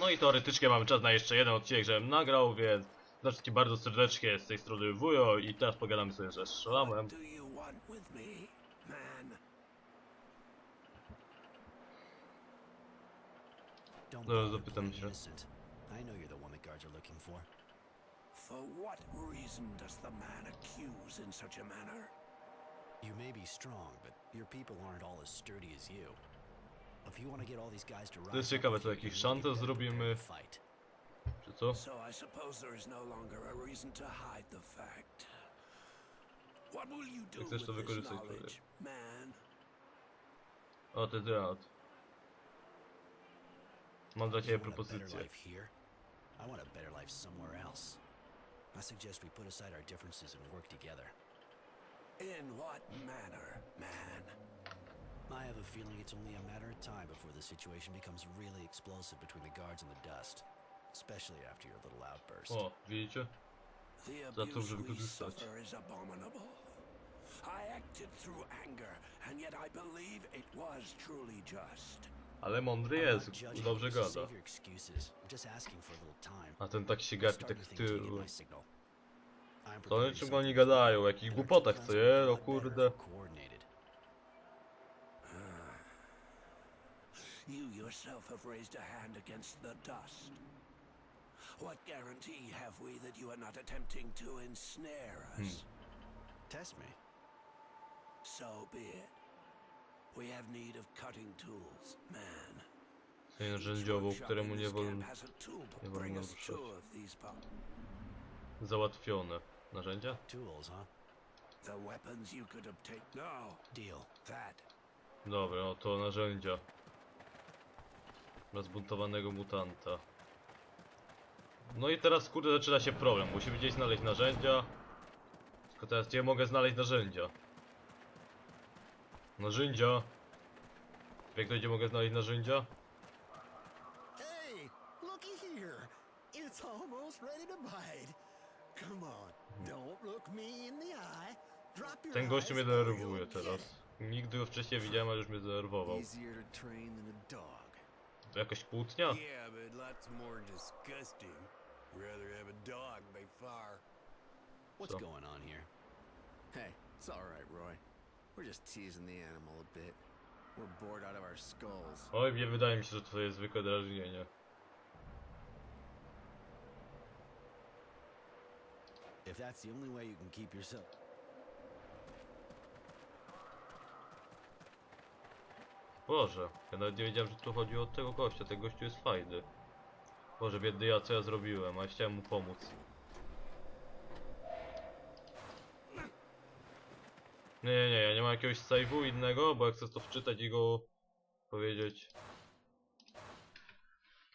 No i teoretycznie mamy czas na jeszcze jeden odcinek, żebym nagrał, więc zacznijcie bardzo serdecznie z tej strony Wujo i teraz pogadamy sobie ze Szalamem. No, zapytam się. innocent. I know you're the one the guards are looking for. For what reason does the man accuse in such a manner? You may be strong, but your people aren't all as sturdy as you. If you want to get all these guys to rise jest up ciekawe, with co you, jakiś you need szantaż to get zrobimy. prepared to fight. Czy co? So I suppose there is no longer a reason to hide the fact. What will you do Jak chcesz with to this wykorzystać, knowledge, man? O, ty teatr. Mam dla ciebie You want a better propozycję. here? I want a better life somewhere else. I suggest we put aside our differences and work together. In what manner, man? I have a feeling it's only a matter of time before the situation becomes really explosive between the guards and the dust. Especially after your little outburst. O, widzicie? The Za to, abuse żeby we korzystać. suffer is abominable. I acted through anger, and yet I believe it was truly just. Ale mądry jest, dobrze gada. Save your excuses. I'm just asking for a little time. A ten tak się gapi, tak w tylu. To preparing czym oni gadają, o jakich głupotach, co je? O kurde. You yourself have raised a hand against the dust. What guarantee have we that you are not attempting to ensnare us? Hmm. Test me. So be it. We have need of cutting tools, man. Tej Each któremu nie this wolno camp has a toolbook. nie Bring wolno us two ruszać. of these parts. załatwione. Narzędzia? Tools, huh? The weapons you could obtain. No, Deal. that. Dobra, no to narzędzia. Dla zbuntowanego mutanta. No i teraz kurde zaczyna się problem. Musimy gdzieś znaleźć narzędzia. Tylko teraz gdzie mogę znaleźć narzędzia? Narzędzia. Wie kto gdzie mogę znaleźć narzędzia? Hey, looky here. It's almost ready to bite. Come on, don't look me in the eye. Drop your Ten gościu mnie denerwuje teraz. Nigdy go wcześniej widziałem, a już mnie zdenerwował. Easier to train than a dog. To jakaś kłótnia? Yeah, but lots more disgusting. Rather have a dog by far. What's So- going on here? Hey, it's all right, Roy. We're just teasing the animal a bit. We're bored out of our skulls. Oj, nie wydaje mi się, że to jest zwykłe drażnienie. If that's the only way you can keep yourself. Boże, ja nawet nie wiedziałem, że tu chodzi o tego gościa, ten gościu jest fajny. Boże, biedny ja, co ja zrobiłem, a ja chciałem mu pomóc. Nie, nie, nie, ja nie mam jakiegoś save'u innego, bo jak chcę to wczytać i go powiedzieć.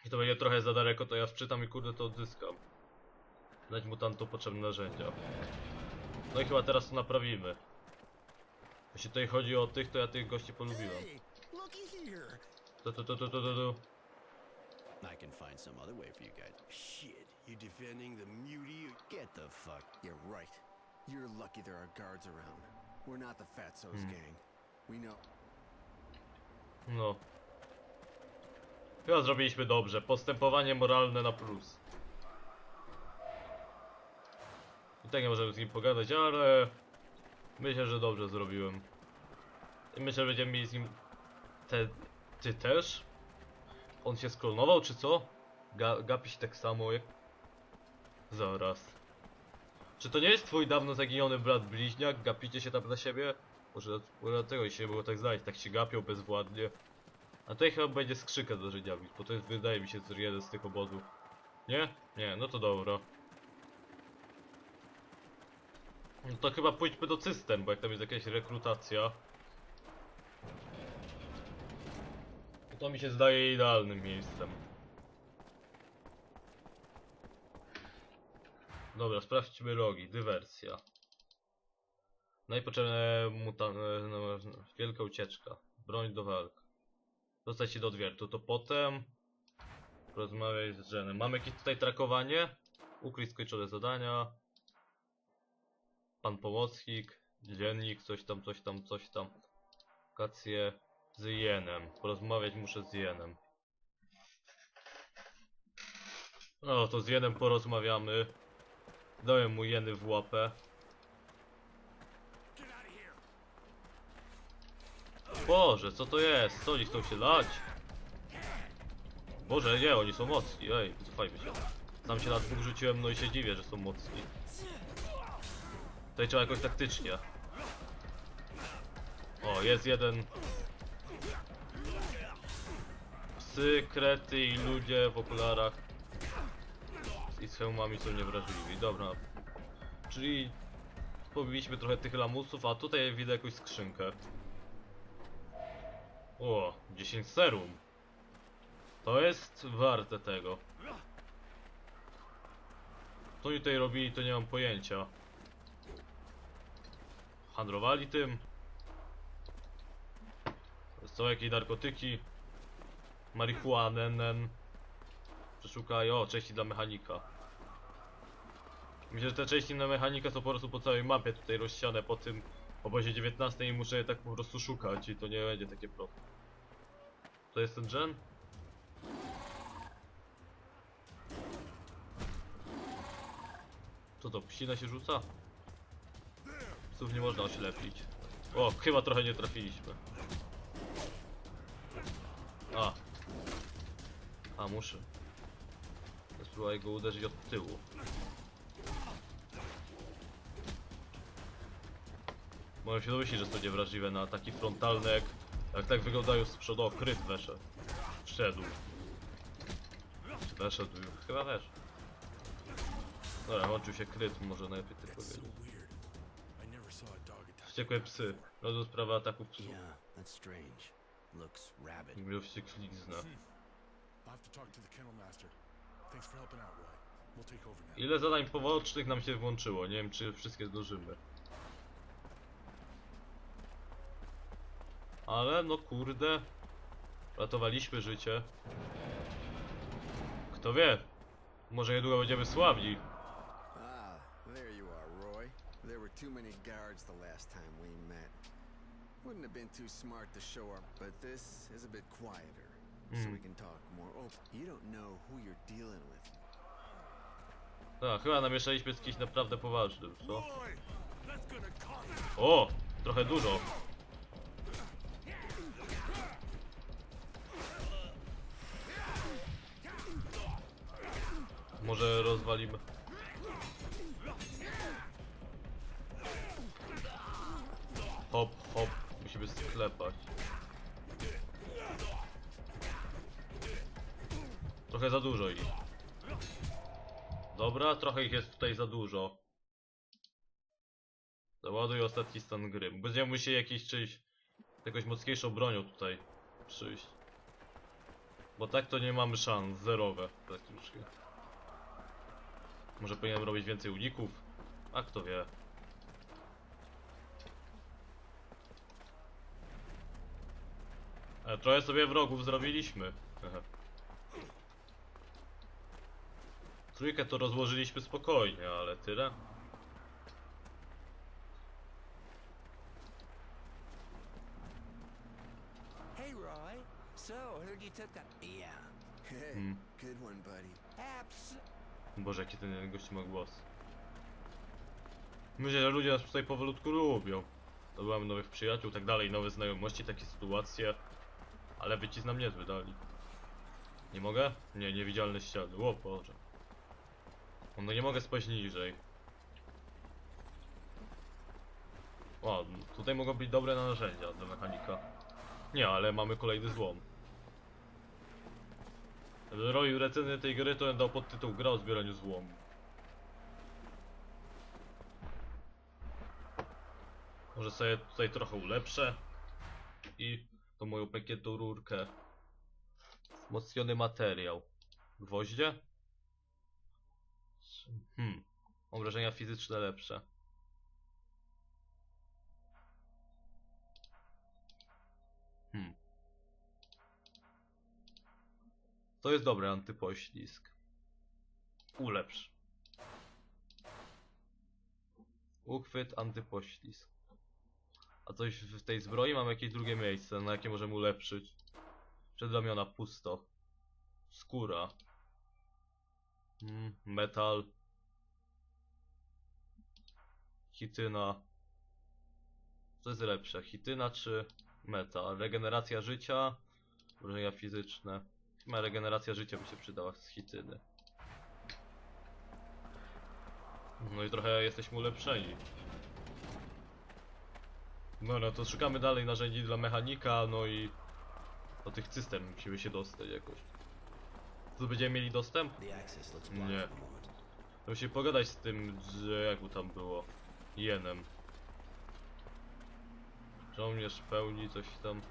I to będzie trochę za daleko, to ja wczytam i kurde to odzyskam. Dać mutantom potrzebne narzędzia. No i chyba teraz to naprawimy. Jeśli tutaj chodzi o tych, to ja tych gości polubiłem. Tu, tu, tu, tu, tu, tu, tu. I can find some other way for you guys. Shit, you defending the mutie? Get the fuck. You're right. You're lucky there are guards around. We're not the Fatso's Hmm. gang. We know. No. Chyba zrobiliśmy dobrze. Postępowanie moralne na plus. I tak nie możemy z nim pogadać, ale... Myślę, że dobrze zrobiłem. I myślę, że będziemy mieli z nim... Te... Ty też? On się sklonował, czy co? Ga gapi się tak samo jak... Zaraz. Czy to nie jest twój dawno zaginiony brat bliźniak? Gapicie się tam na siebie? Może, dlatego się nie było tak znaleźć, tak się gapią bezwładnie. A tutaj chyba będzie skrzynka z narzędziami, bo to jest, wydaje mi się, że jeden z tych obozów. Nie? Nie, no to dobra. No to chyba pójdźmy do cystern, bo jak tam jest jakaś rekrutacja. To, mi się zdaje idealnym miejscem. Dobra, sprawdźmy rogi, dywersja. No i potrzebne mutan... No, wielka ucieczka. Broń do walk. Dostać się do odwiertu, to potem... Porozmawiać z Jenem. Mamy jakieś tutaj trakowanie? Ukryć skończone zadania. Pan pomocnik. Dziennik, coś tam, coś tam, coś tam. Wakacje z Jenem. Porozmawiać muszę z Jenem. O, to z Jenem porozmawiamy. Dałem mu jeny w łapę. Boże, co to jest? Co oni chcą się lać? Boże, nie, oni są mocni. Ej, cofajmy się. Sam się na dwóch rzuciłem, no i się dziwię, że są mocni. Tutaj trzeba jakoś taktycznie. O, jest jeden. Psy, krety i ludzie w okularach. I z hełmami są niewrażliwi. Dobra. Czyli pobiliśmy trochę tych lamusów, a tutaj widzę jakąś skrzynkę. O, 10 serum. To jest warte tego. Co oni tutaj robili, to nie mam pojęcia. Handlowali tym. Są jakieś narkotyki. Marihuanę. nen. Przeszukaj. O, części dla mechanika. Myślę, że te części na mechanika są po prostu po całej mapie tutaj rozsiane po tym obozie 19 i muszę je tak po prostu szukać i to nie będzie takie proste. To jest ten gen? Co to, psina się rzuca? Psów nie można oślepić. O, chyba trochę nie trafiliśmy. A. A, muszę. Spróbuję go uderzyć od tyłu. Może się domyślić, że są niewrażliwe na ataki frontalne, jak, jak tak wyglądają z przodu. O, kryt weszedł. Wszedł. Czy weszedł? Chyba też. Dobra, łączył się kryt, może najlepiej ty powiedzieć. Wściekłe psy. Rodzą sprawę ataków psów. Yeah, that's strange. Looks rabid. Wścieklizna. Ile zadań pobocznych nam się włączyło? Nie wiem, czy wszystkie zdążymy. Ale no kurde. Ratowaliśmy życie. Kto wie? Może niedługo będziemy sławni. Ah, there you are, Roy. There were too many guards the last time we met. Wouldn't have been too smart to show up, but this is a bit quieter, so we can talk more open. You don't know who you're dealing with. Tak, chyba namieszaliśmy z kimś naprawdę poważnym, co? O! Trochę dużo. Może rozwalimy. Hop, hop. Musimy sklepać. Trochę za dużo ich. Dobra, trochę ich jest tutaj za dużo. Załaduj ostatni stan gry. Będziemy musieli jakiś czymś, jakąś mocniejszą bronią tutaj przyjść. Bo tak to nie mamy szans, zerowe praktycznie. Może powinienem robić więcej uników? A kto wie. Ale trochę sobie wrogów zrobiliśmy. Trójkę to rozłożyliśmy spokojnie, ale tyle. Hey, Roy. So, heard you took. Yeah. Hmm. good one, buddy. Abs. Boże, jaki ten gościu ma głos. Myślę, że ludzie nas tutaj powolutku lubią. Zdobyłamy nowych przyjaciół, tak dalej, nowe znajomości, takie sytuacje. Ale wycisk nam niezły dali. Nie mogę? Nie, niewidzialne ściany. O Boże. No nie mogę spać niżej. O, tutaj mogą być dobre narzędzia do mechanika. Nie, ale mamy kolejny złom. Roju recenzję tej gry to bym dał pod tytuł Gra o zbieraniu złomu. Może sobie tutaj trochę ulepszę. I tą moją pekietą rurkę. Wzmocniony materiał. Gwoździe? Hmm. Obrażenia fizyczne lepsze. Hmm. To jest dobry antypoślizg. Ulepsz. Uchwyt, antypoślizg. A coś w tej zbroi mam jakieś drugie miejsce, na jakie możemy ulepszyć. Przedramiona pusto. Skóra. Mm, metal. Hityna. Co jest lepsze? Hityna czy metal? Regeneracja życia, obrażenia fizyczne. Chyba regeneracja życia by się przydała z hityny. No i trochę jesteśmy ulepszeni. No no to szukamy dalej narzędzi dla mechanika, no i do tych cystern musimy się dostać jakoś. Tu będziemy mieli dostęp? Nie. Musimy pogadać z tym, że jak mu tam było. Jenem. Żołnierz pełni coś tam.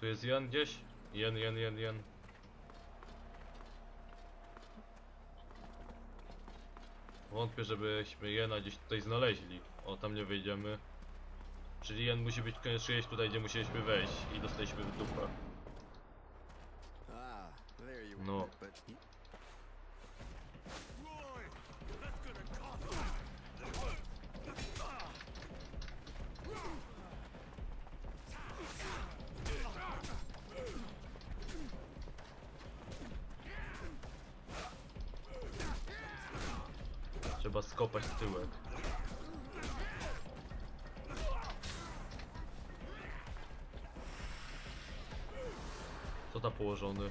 Tu jest Jen gdzieś? Jen, jen, jen, jen. Wątpię, żebyśmy Jena gdzieś tutaj znaleźli. O, tam nie wyjdziemy. Czyli Jen musi być koniecznie gdzieś tutaj, gdzie musieliśmy wejść i dostaliśmy w dupę. Ah, there you No. are. But y- Roy, that's gonna cost you. Trzeba skopać tyłek. Co tam położony?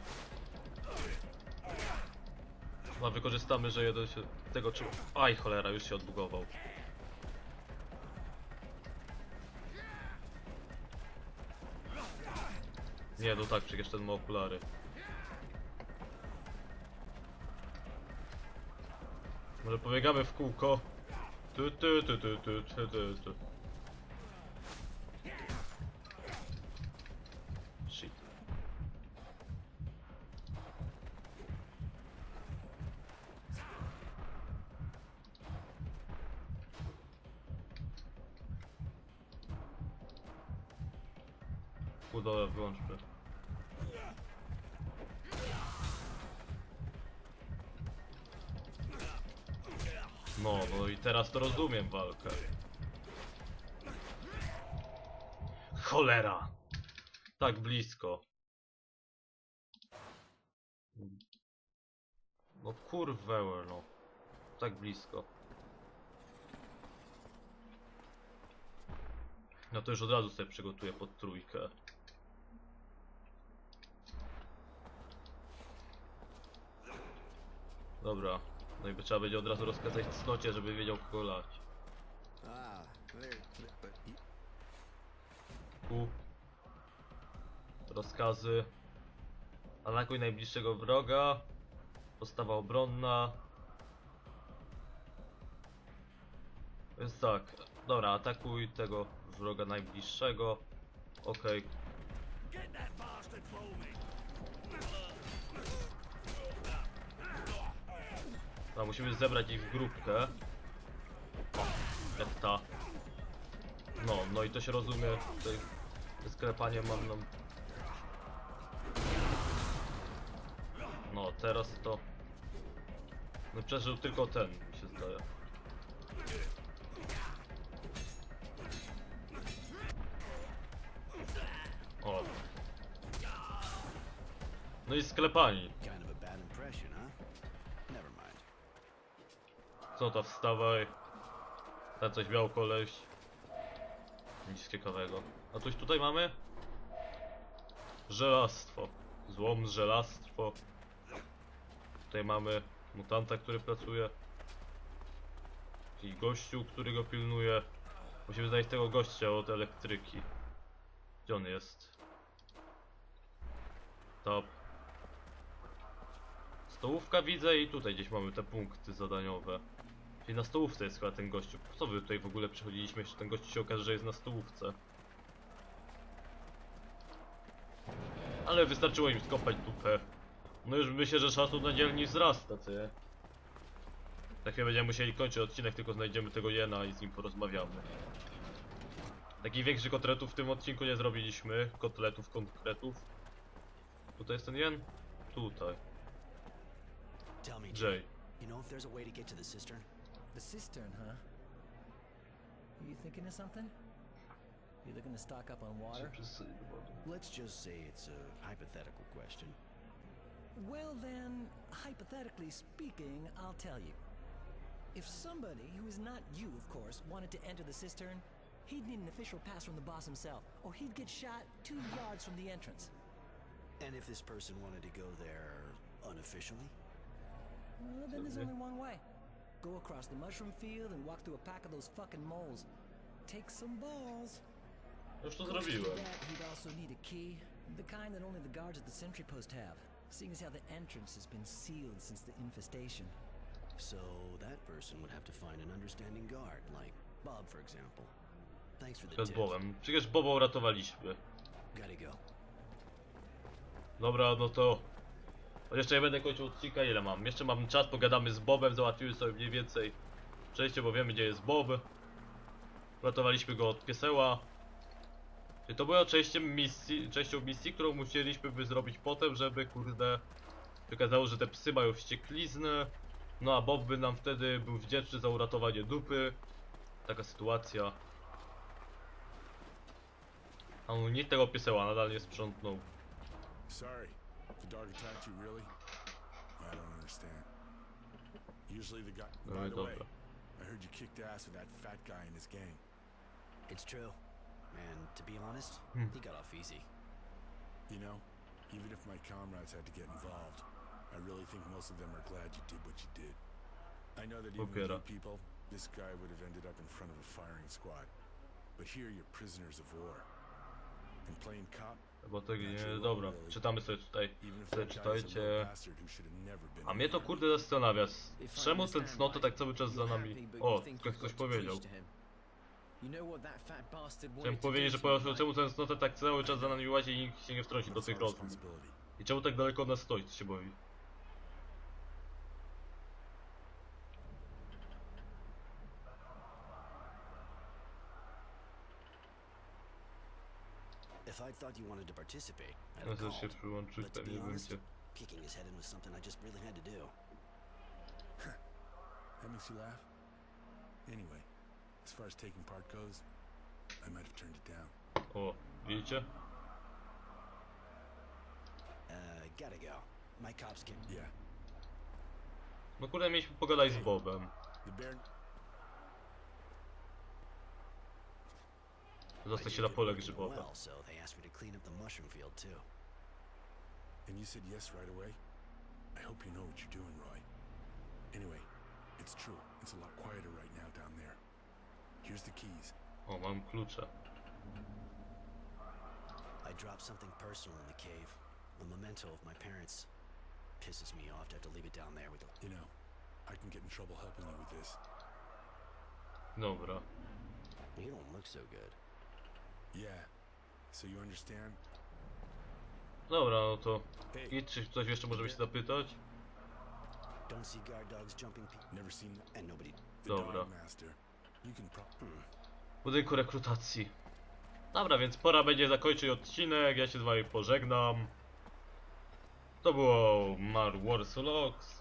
Chyba wykorzystamy, że jeden się tego czy... Aj cholera, już się odbugował. Nie, no tak, przecież ten ma okulary. Może pobiegamy w kółko. Tu, tu, tu, tu, tu. Shit. Udole, wyłączmy. No, no i teraz to rozumiem walkę. Cholera! Tak blisko. No kurwełe, no. Tak blisko. No to już od razu sobie przygotuję pod trójkę. Dobra. No i trzeba będzie od razu rozkazać cnocie, żeby wiedział kogo lać. Rozkazy. Atakuj najbliższego wroga. Postawa obronna. Więc tak. Dobra, atakuj tego wroga najbliższego. Okej. Get Okay. musimy zebrać ich w grupkę. Jak ta. No, no i to się rozumie. Tutaj sklepanie mam nam. No, teraz to. No przeżył tylko ten, mi się zdaje. O. No i sklepani. Co to wstawaj? Ten coś miał koleś. Nic ciekawego. A coś tutaj mamy? Żelastwo. Złom, żelastwo. Tutaj mamy mutanta, który pracuje. I gościu, który go pilnuje. Musimy znaleźć tego gościa od elektryki. Gdzie on jest? Top. Stołówka widzę i tutaj gdzieś mamy te punkty zadaniowe. Czyli na stołówce jest chyba ten gościu. Po co wy tutaj w ogóle przychodziliśmy, jeszcze ten gościu się okaże, że jest na stołówce. Ale wystarczyło im skopać dupę. No już myślę, że szacun na dzielni wzrasta, ty. Za chwilę będziemy musieli kończyć odcinek, tylko znajdziemy tego Jena i z nim porozmawiamy. Takich większych kotletów w tym odcinku nie zrobiliśmy. Kotletów konkretów. Tutaj jest ten Jen? Tutaj. Jay. you know if there's a way to get to the cistern? The cistern, huh? Are You thinking of something? You looking to stock up on water? Let's just say it's a hypothetical question. Well, then, hypothetically speaking, I'll tell you. If somebody, who is not you, of course, wanted to enter the cistern, he'd need an official pass from the boss himself, or he'd get shot two yards from the entrance. And if this person wanted to go there unofficially? Well, then there's only one way. Go across the mushroom field and walk through a pack of those fucking moles. Take some balls. Już to Close to zrobiłem. that, he'd also need a key, the kind that only the guards at the sentry post have, seeing as how the entrance has been sealed since the infestation. So that person would have to find an understanding guard, like Bob, for example. Thanks for the Przed tip. Bobem. Przecież Boba uratowaliśmy. Gotta go. Dobra, no to... Jeszcze nie będę kończył odcinka, ile mam? Jeszcze mam czas, pogadamy z Bobem, załatwimy sobie mniej więcej przejście, bo wiemy gdzie jest Bob. Uratowaliśmy go od pieseła. I to była częścią misji, częścią misji, którą musieliśmy by zrobić potem, żeby kurde wykazało, że te psy mają wściekliznę. No a Bob by nam wtedy był wdzięczny za uratowanie dupy. Taka sytuacja. A on nikt tego pieseła nadal nie sprzątnął. Sorry. The dog attacked you, really? I don't understand. Usually the guy. No By i the way, dobra. I heard you kicked ass with that fat guy in his gang. It's true. And to be honest, Hmm. he got off easy. You know, even if my comrades had to get involved, I really think most of them are glad you did what you did. I know that even with Popiera. people, this guy would have ended up in front of a firing squad. But here you're prisoners of war. And playing cop, Bo to nie, dobra, czytamy sobie tutaj. Sobie czytajcie. A mnie to kurde zastanawia. Czemu ten right, tak cały czas za nami... O, ktoś coś to powiedział. to Chciałem to powiedzieć, że to right? czemu ten cnoty tak cały czas za nami łazi i nikt się nie wtrąci do tych rozmów. I czemu tak daleko od nas stoi, co się boi? If I thought you wanted to participate, I'd Ja have też się called. przyłączyć, But to pewnie be bym honest, cię... kicking his head in was something I just really had to do. That makes you laugh? Anyway, as far as taking part goes, I might have turned it down. O, widzicie? Uh, gotta go. My cops can. Yeah, No kurde, mieliśmy pogadać z Bobem. the bear. Zostać I się did na pole good work in the grzybowe. Well, so they asked me to clean up the mushroom field too. And you said yes right away? I hope you know what you're doing, Roy. Anyway, it's true. It's a lot quieter right now down there. Here's the keys. O, mam klucze. I dropped something personal in the cave. A memento of my parents. Pisses me off to have to leave it down there with the. You know, I can get in trouble helping you with this. No, Dobra. You don't look so good. Dobra, no to... I czy coś jeszcze możemy się zapytać? Don't see guard dogs jumping pe- never seen the and nobody. Dobra. W budynku rekrutacji. Dobra, więc pora będzie zakończyć odcinek, ja się z wami pożegnam. To było Mar Wars Vlogs.